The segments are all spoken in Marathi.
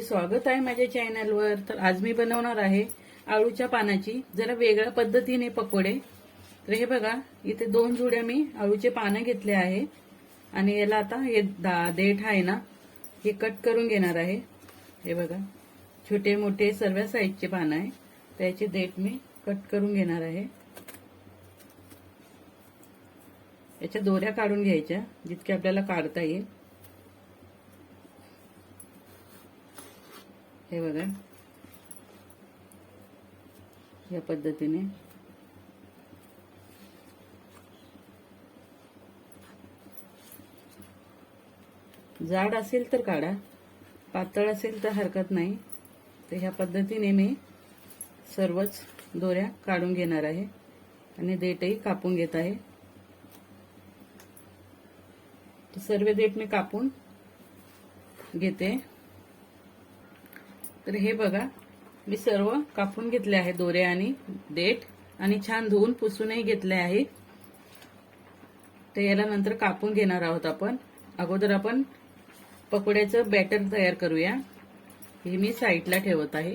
सर्वांची स्वागत आहे माझ्या चॅनलवर. तर आज मी बनवणार आहे आळूच्या पानाची. जरा वेगळ्या पद्धतीने पकोडे. तर हे बघा इथे दोन जुड्या मी आळूचे पानं घेतले आहे. आणि याला आता हे दा- देठ आहे ना हे कट करून घेणार आहे. हे बघा छोटे मोठे सर्व साईजचे पानं आहे. त्याचे देठ मी कट करून घेणार आहे. याच्या दोऱ्या काढून घ्यायच्या जितके आपल्याला काढता येईल. हे बघा. या पद्धतीने. जाड असेल तर काढा. पातळ असेल तर हरकत नाही. तर ह्या पद्धतीने मी सर्वच दोऱ्या काढून घेणार आहे. आणि देठही कापून घेत आहे. सर्व देठ मी कापून घेते. तर हे बघा मी सर्व कापून घेतले आहे दोरे आणि देठ आणि छान धुवून पुसूनही घेतले आहे. तर याला नंतर कापून घेणार आहोत आपण. अगोदर आपण पकोड्याचं बॅटर तयार करूया. हे मी साईडला ठेवत आहे.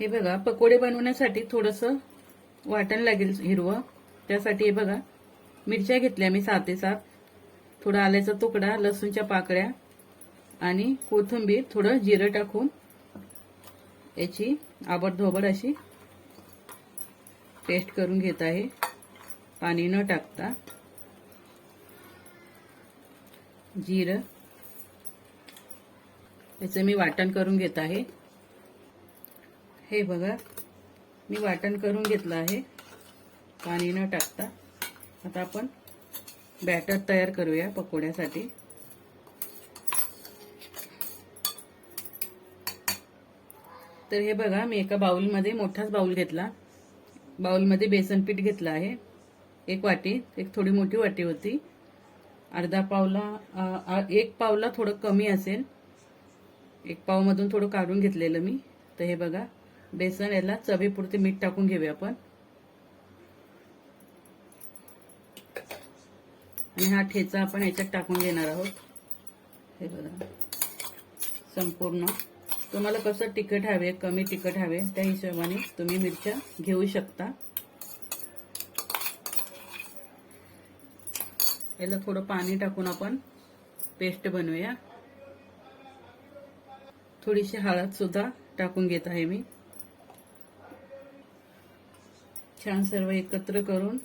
हे बघा पकोडे बनवण्यासाठी थोडस वाटण लागेल हिरवं. त्यासाठी हे बघा मिरच्या घेतल्या मी सात ते सात. थोडा आल्याचा तुकडा लसूणच्या पाकळ्या आणि कोथिंबीर थोडं जिरं टाकून याची आबडधोबड अशी पेस्ट करून घेत आहे. पाणी न टाकता जिरं याचं मी वाटण करून घेत आहे. हे बघा मी वाटण करून घेतलं आहे. पाणी न टाकता आता आपण बॅटर तयार करूया पकोड्यासाठी. तर हे बघा मी एका बाउलमध्ये मोठाच बाउल घेतला. बाउलमध्ये बेसन पीठ घेतलं आहे. एक वाटी एक थोडी मोठी वाटी होती. अर्धा पावला एक पावला थोडं कमी असेल. एक पावमधून थोडं काढून घेतलेलं मी. तर हे बघा बेसन याला चवीपुरते मीठ टाकून घेऊया आपण. आणि हा ठेचा आपण याच्यात टाकून घेणार आहोत. हे बघा संपूर्ण. तुम्हाला कसं तिखट हवे कमी तिखट हवे त्या हिशोबाने तुम्ही मिरच्या घेऊ शकता. याला थोडं पाणी टाकून आपण पेस्ट बनवूया. थोडीशी हळद सुद्धा टाकून घेत आहे मी. छान सर्व एकत्र करून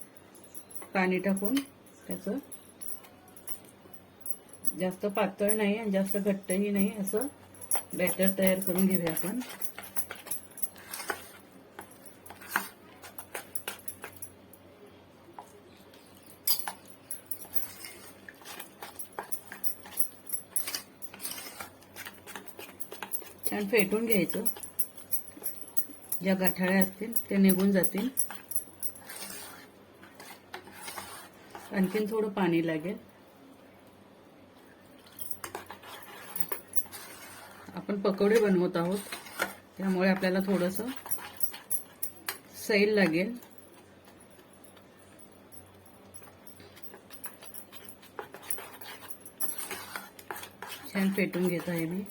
पाणी टाकून त्याचं जास्त पातळ नाही आणि जास्त घट्टही नाही असं बॅटर तयार करून घेऊया आपण. छान फेटून घ्यायचं. ज्या गाठाळ्या असतील ते निघून जातील. आणखीन थोडं पाणी लागेल. आपण पकोडे बनवत आहोत. त्यामुळे आपल्याला थोडस सैल लागेल. छान फेटून घेत आहे मी.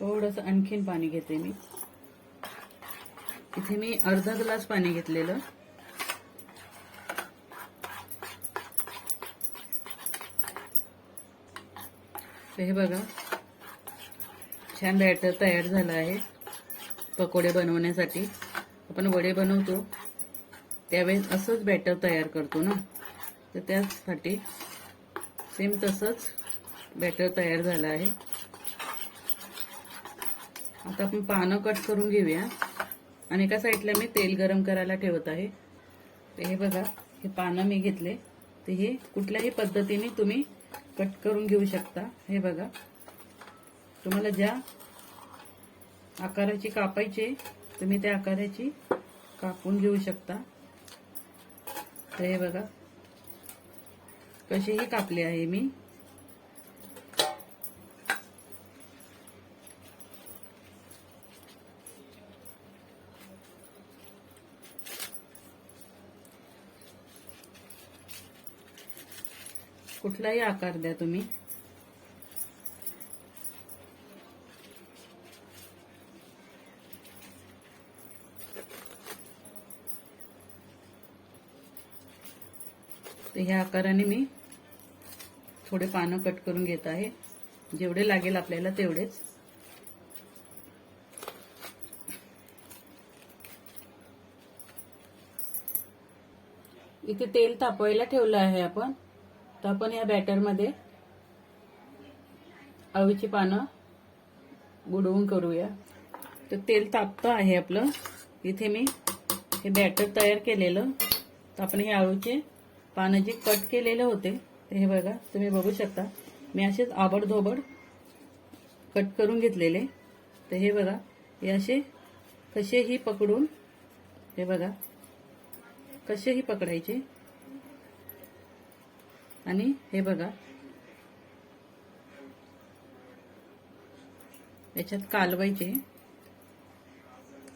थोडस आणखीन पाणी घेते मी. इथे मी अर्धा ग्लास पाणी घेतलेलं. तर हे बघा. छान बॅटर तयार झालं आहे. पकोडे बनवण्यासाठी. आपण वडे बनवतो. त्यावेळेस असंच बॅटर तयार करतो ना. तर त्यासाठी सेम तसंच बॅटर तयार झालं आहे. आता आपण पानं कट करून घेऊया. आणि एका साईडला मी तेल गरम करायला ठेवत आहे. ते हे बघा हे पानं मी घेतले. ते हे कुठल्याही पद्धतीने तुम्ही कट करून घेऊ शकता. हे बघा. तुम्हाला ज्या आकाराची कापायची तुम्ही त्या आकाराची कापून घेऊ शकता. तर हे बघा. कशीही कापले आहे मी. कुठलाही आकार द्या तुम्ही. तर ह्या आकाराने मी थोडे पानं कट करून घेत आहे. जेवढे लागेल आपल्याला तेवढेच. इथे तेल तापवायला ठेवलं आहे आपण. तर आपण या बॅटरमध्ये अळूची पानं बुडवून करूया. तर तेल तापतं आहे आपलं. इथे मी हे बॅटर तयार केलेलं. तर आपण हे आळूचे पानं जे कट केलेले होते ते हे बघा तुम्ही बघू शकता. मी असेच आबडधोबड कट करून घेतलेले. तर हे बघा हे असे कसेही पकडून हे बघा कसेही पकडायचे. आणि हे बघा. याच्यात कालवायचे.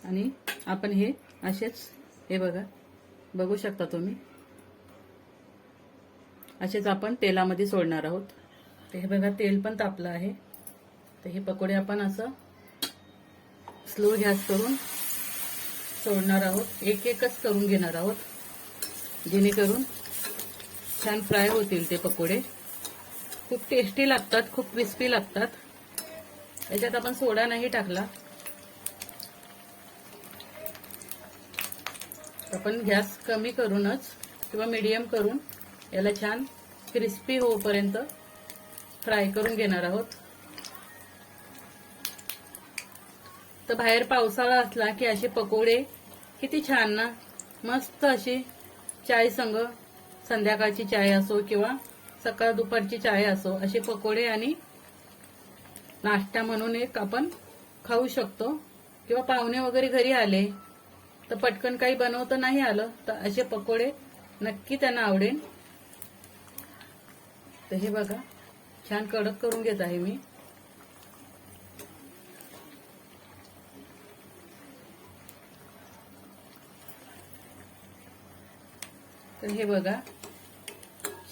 आणि आपण हे असेच हे बघा. बघू शकता तुम्ही. असेच आपण तेलामध्ये सोडणार आहोत. तर हे बघा तेल पण तापलं आहे. तर हे पकोडे आपण असं स्लो गॅस करून सोडणार आहोत. एक एकच करून घेणार आहोत. जेणेकरून छान फ्राय होतील ते पकोडे. खूप टेस्टी लागतात खूप क्रिस्पी लागतात. याच्यात आपण सोडा नाही टाकला. आपण गॅस कमी करूनच किंवा मीडियम करून याला छान क्रिस्पी होऊपर्यंत फ्राय करून घेणार आहोत. तर बाहेर पावसाळा असला की असे पकोडे किती छान ना मस्त अशी चाय संग संध्याकाळची चाय असो किंवा सकाळ दुपारची चाय असो असे पकोडे आणि नाश्ता म्हणून एक आपण खाऊ शकतो. किंवा पाहुणे वगैरे घरी आले तर पटकन काही बनवता नाही आलं तर असे पकोडे नक्की त्यांना आवडेल. तर हे बघा छान कडक करून घेत आहे मी. तर हे बघा.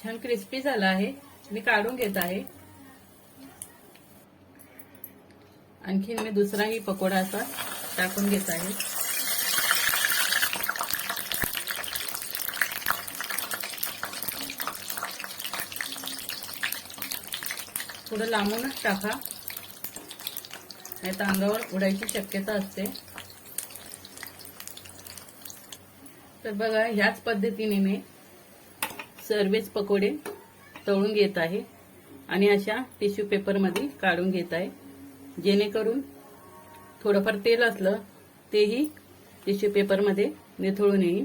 छान क्रिस्पी झाला आहे. मी काढून घेत आहे. आणखीन मी दुसराही पकोडा असा टाकून घेत आहे. थोडं लांबूनच टाका. नाही तर अंगावर उडायची शक्यता असते. तर बघा ह्याच पद्धतीने मी सर्वेच पकोडे तळून घेत आहे आणि अशा टिश्यू पेपरमध्ये काढून घेत आहे. जेणेकरून थोडंफार तेल असलं तेही टिश्यू पेपरमध्ये निथळून येईल